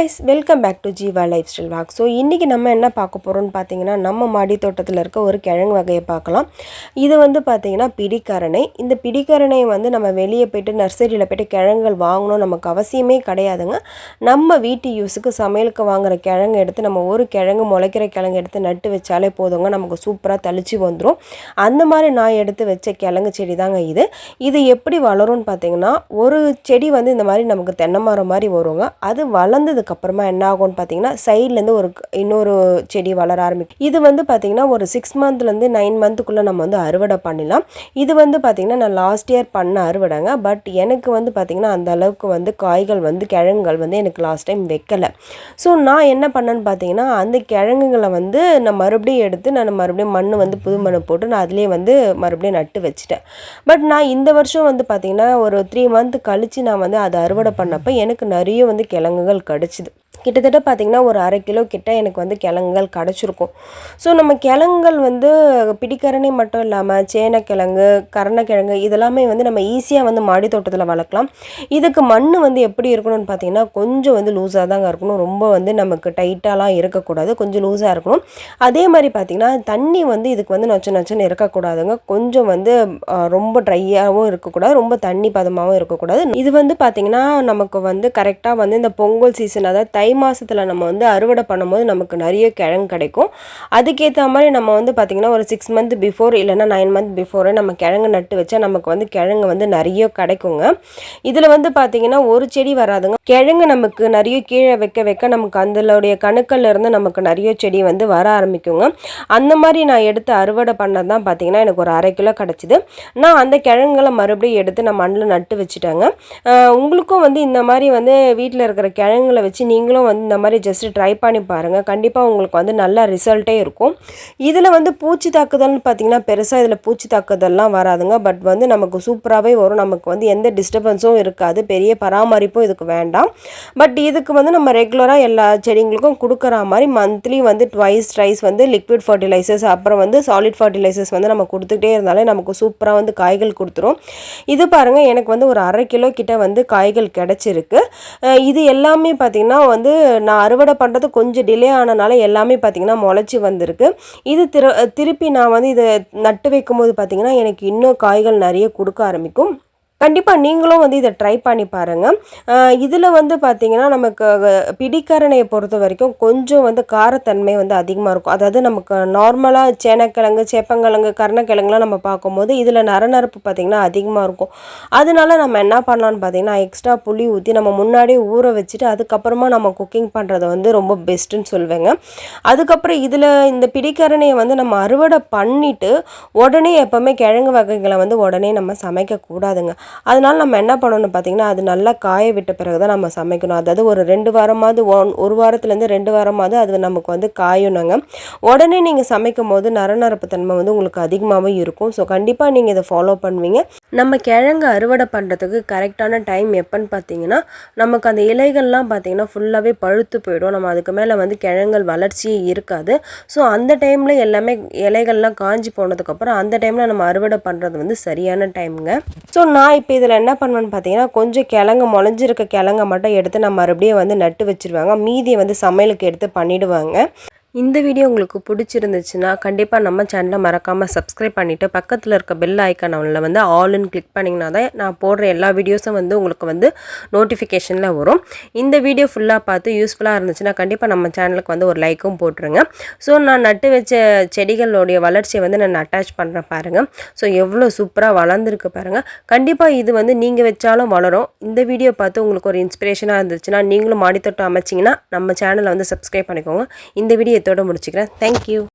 Guys welcome back to Jeeva life style vlog so இன்றைக்கி நம்ம என்ன பார்க்க போகிறோம்னு பார்த்தீங்கன்னா நம்ம மாடி தோட்டத்தில் இருக்க ஒரு கிழங்கு வகையை பார்க்கலாம். இது வந்து பார்த்திங்கன்னா பிடிக்கரணை. இந்த பிடிக்கரணை வந்து நம்ம வெளியே போய்ட்டு நர்சரியில் போய்ட்டு கிழங்குகள் வாங்கணும் நமக்கு அவசியமே கிடையாதுங்க. நம்ம வீட்டு யூஸுக்கு சமையலுக்கு வாங்குற கிழங்கு எடுத்து நம்ம ஒரு கிழங்கு முளைக்கிற கிழங்கு எடுத்து நட்டு வச்சாலே போதுங்க. நமக்கு சூப்பராக தளிச்சு வந்துடும் அந்த மாதிரி நான் எடுத்து வச்ச கிழங்கு செடி தாங்க இது. இது எப்படி வளரும்னு பார்த்தீங்கன்னா ஒரு செடி வந்து இந்த மாதிரி நமக்கு தென்னை மரம் மாதிரி வருங்க. அது வளர்ந்ததுக்கு அதுக்கப்புறமா என்ன ஆகும்னு பார்த்தீங்கன்னா சைட்லேருந்து ஒரு இன்னொரு செடி வளர ஆரம்பிக்கும். இது வந்து பார்த்திங்கன்னா ஒரு சிக்ஸ் மந்த்லேருந்து நைன் மந்த்துக்குள்ளே நம்ம வந்து அறுவடை பண்ணிடலாம். இது வந்து பார்த்திங்கன்னா நான் லாஸ்ட் இயர் பண்ண அறுவடைங்க. பட் எனக்கு வந்து பார்த்திங்கன்னா அந்த அளவுக்கு வந்து காய்கள் வந்து கிழங்குகள் வந்து எனக்கு லாஸ்ட் டைம் வைக்கலை. ஸோ நான் என்ன பண்ணேன்னு பார்த்தீங்கன்னா அந்த கிழங்குகளை வந்து நான் மறுபடியும் எடுத்து நான் மறுபடியும் மண் வந்து புது மண் போட்டு நான் அதிலே வந்து மறுபடியும் நட்டு வச்சுட்டேன். பட் நான் இந்த வருஷம் வந்து பார்த்திங்கன்னா ஒரு த்ரீ மந்த் கழித்து நான் வந்து அதை அறுவடை பண்ணப்போ எனக்கு நிறைய வந்து கிழங்குகள் கிடச்சிது கிட்டத்தட்ட பார்த்திங்கன்னா ஒரு அரை கிலோ கிட்ட எனக்கு வந்து கிழங்குகள் கிடச்சிருக்கும். ஸோ நம்ம கிழங்குகள் வந்து பிடிக்கரணை மட்டும் இல்லாமல் சேனக்கிழங்கு கரணக்கிழங்கு இதெல்லாமே வந்து நம்ம ஈஸியாக வந்து மாடி தோட்டத்தில் வளர்க்கலாம். இதுக்கு மண் வந்து எப்படி இருக்கணும்னு பார்த்தீங்கன்னா கொஞ்சம் வந்து லூஸாக தாங்க இருக்கணும். ரொம்ப வந்து நமக்கு டைட்டாலாம் இருக்கக்கூடாது. கொஞ்சம் லூஸாக இருக்கணும். அதே மாதிரி பார்த்திங்கன்னா தண்ணி வந்து இதுக்கு வந்து நொச்சு நச்சுன்னு இருக்கக்கூடாதுங்க. கொஞ்சம் வந்து ரொம்ப ட்ரையாகவும் இருக்கக்கூடாது. ரொம்ப தண்ணி பதமாகவும் இருக்கக்கூடாது. இது வந்து பார்த்திங்கன்னா நமக்கு வந்து கரெக்டாக வந்து இந்த பொங்கல் சீசன் அதாவது தை மாதத்தில் நம்ம வந்து அறுவடை பண்ணும்போது நமக்கு நிறைய கிழங்கு கிடைக்கும். அதுக்கேற்ற மாதிரி நம்ம வந்து பார்த்திங்கன்னா ஒரு சிக்ஸ் மந்த் பிஃபோர் இல்லைனா நைன் மந்த் பிஃபோரே நம்ம கிழங்கு நட்டு வச்சா நமக்கு வந்து கிழங்கு வந்து நிறைய கிடைக்குங்க. இதில் வந்து பார்த்திங்கன்னா ஒரு செடி வராதுங்க. கிழங்கு நமக்கு நிறைய கீழே வைக்க வைக்க நமக்கு அதனுடைய கணுக்கல்ல இருந்து நமக்கு நிறைய செடி வந்து வர ஆரம்பிக்குங்க. அந்த மாதிரி நான் எடுத்து அறுவடை பண்ணது தான் பார்த்திங்கன்னா எனக்கு ஒரு அரை கிலோ கிடச்சிது. நான் அந்த கிழங்குகளை மறுபடியும் எடுத்து நான் மண்ணில் நட்டு வச்சுட்டேங்க. உங்களுக்கும் வந்து இந்த மாதிரி வந்து வீட்டில் இருக்கிற கிழங்குகளை வச்சு நீங்களும் வந்து இந்த மாதிரி ஜஸ்ட் ட்ரை பண்ணி பாருங்கள் கண்டிப்பாக உங்களுக்கு வந்து நல்ல ரிசல்ட்டே இருக்கும். இதில் வந்து பூச்சி தாக்குதல்னு பார்த்தீங்கன்னா பெருசாக இதில் பூச்சி தாக்குதல்லாம் வராதுங்க. பட் வந்து நமக்கு சூப்பராகவே வரும். நமக்கு வந்து எந்த டிஸ்டர்பன்ஸும் இருக்காது. பெரிய பராமரிப்பும் இதுக்கு வேண்டாம். பட் இதுக்கு வந்து நம்ம ரெகுலராக எல்லா செடிங்களுக்கும் கொடுக்குற மாதிரி மந்த்லி வந்து ட்வைஸ் ட்ரைஸ் வந்து லிக்விட் ஃபர்டிலைசர்ஸ் அப்புறம் வந்து சாலிட் ஃபர்டிலைசர்ஸ் வந்து நம்ம கொடுத்துக்கிட்டே இருந்தாலே நமக்கு சூப்பராக வந்து காய்கள் கொடுத்துரும். இது பாருங்கள் எனக்கு வந்து ஒரு அரை கிலோ கிட்ட வந்து காய்கள் கிடச்சிருக்கு. இது எல்லாமே பார்த்திங்கன்னா வந்து நான் அறுவடை பண்ணுறது கொஞ்சம் டிலே ஆனனால எல்லாமே பார்த்திங்கன்னா முளைச்சி வந்திருக்கு. இது திரு திருப்பி நான் வந்து இதை நட்டு வைக்கும்போது பார்த்திங்கன்னா எனக்கு இன்னும் காய்கள் நிறைய கொடுக்க ஆரம்பிக்கும். கண்டிப்பாக நீங்களும் வந்து இதை ட்ரை பண்ணி பாருங்கள் இதில் வந்து பார்த்திங்கன்னா நமக்கு பிடிக்கரணையை பொறுத்த வரைக்கும் கொஞ்சம் வந்து காரத்தன்மை வந்து அதிகமாக இருக்கும். அதாவது நமக்கு நார்மலாக சேனக்கிழங்கு சேப்பங்கிழங்கு கருணக்கிழங்குலாம் நம்ம பார்க்கும்போது இதில் நரநரப்பு பார்த்திங்கன்னா அதிகமாக இருக்கும். அதனால நம்ம என்ன பண்ணலான்னு பார்த்திங்கன்னா எக்ஸ்ட்ரா புளி ஊற்றி நம்ம முன்னாடியே ஊற வச்சுட்டு அதுக்கப்புறமா நம்ம குக்கிங் பண்ணுறது வந்து ரொம்ப பெஸ்ட்டுன்னு சொல்லுவேங்க அதுக்கப்புறம் இதில் இந்த பிடிக்கரணையை வந்து நம்ம அறுவடை பண்ணிவிட்டு உடனே எப்போவுமே கிழங்கு வகைகளை வந்து உடனே நம்ம சமைக்கக்கூடாதுங்க. அதனால் நம்ம என்ன பண்ணணும் பார்த்திங்கன்னா அது நல்லா காய விட்ட பிறகு தான் நம்ம சமைக்கணும். அதாவது ஒரு ரெண்டு வாரமாவது ஒன் ஒரு வாரத்துலேருந்து ரெண்டு வாரமாவது அது நமக்கு வந்து காயணுங்க. உடனே நீங்கள் சமைக்கும் போது நரநரப்பு தன்மை வந்து உங்களுக்கு அதிகமாகவே இருக்கும். ஸோ கண்டிப்பாக நீங்கள் இதை ஃபாலோ பண்ணுவீங்க. நம்ம கிழங்கு அறுவடை பண்ணுறதுக்கு கரெக்டான டைம் எப்போன்னு பார்த்தீங்கன்னா நமக்கு அந்த இலைகள்லாம் பார்த்திங்கன்னா ஃபுல்லாகவே பழுத்து போயிடும். நம்ம அதுக்கு மேலே வந்து கிழங்குகள் வளர்ச்சியே இருக்காது. ஸோ அந்த டைமில் எல்லாமே இலைகள்லாம் காஞ்சி போனதுக்கப்புறம் அந்த டைமில் நம்ம அறுவடை பண்ணுறது வந்து சரியான டைமுங்க ஸோ நான் இப்போ இதில் என்ன பண்ணுவேன்னு பார்த்தீங்கன்னா கொஞ்சம் கிழங்கு முளைஞ்சிருக்க கிழங்க மட்டும் எடுத்து நான் மறுபடியும் வந்து நட்டு வச்சுருவாங்க. மீதியை வந்து சமையலுக்கு எடுத்து பண்ணிவிடுவாங்க இந்த வீடியோ உங்களுக்கு பிடிச்சிருந்துச்சுன்னா கண்டிப்பாக நம்ம சேனலை மறக்காமல் சப்ஸ்கிரைப் பண்ணிவிட்டு பக்கத்தில் இருக்க பெல் ஐக்கானில் வந்து ஆல்னு கிளிக் பண்ணிங்கன்னா தான் நான் போடுற எல்லா வீடியோஸும் வந்து உங்களுக்கு வந்து நோட்டிஃபிகேஷனில் வரும். இந்த வீடியோ ஃபுல்லாக பார்த்து யூஸ்ஃபுல்லாக இருந்துச்சுன்னா கண்டிப்பாக நம்ம சேனலுக்கு வந்து ஒரு லைக்கும் போட்டுருங்க. ஸோ நான் நட்டு வச்ச செடிகளுடைய வளர்ச்சியை வந்து நான் அட்டாச் பண்ணுறேன் பாருங்கள் ஸோ எவ்வளோ சூப்பராக வளர்ந்துருக்கு பாருங்கள் கண்டிப்பாக இது வந்து நீங்கள் வச்சாலும் வளரும். இந்த வீடியோ பார்த்து உங்களுக்கு ஒரு இன்ஸ்பிரேஷனாக இருந்துச்சுன்னா நீங்களும் மாடித்தோட்டம் அமைச்சிங்கன்னா நம்ம சேனலை வந்து சப்ஸ்கிரைப் பண்ணிக்கோங்க. இந்த வீடியோ இதோட முடிச்சுக்கிறேன். தேங்க்யூ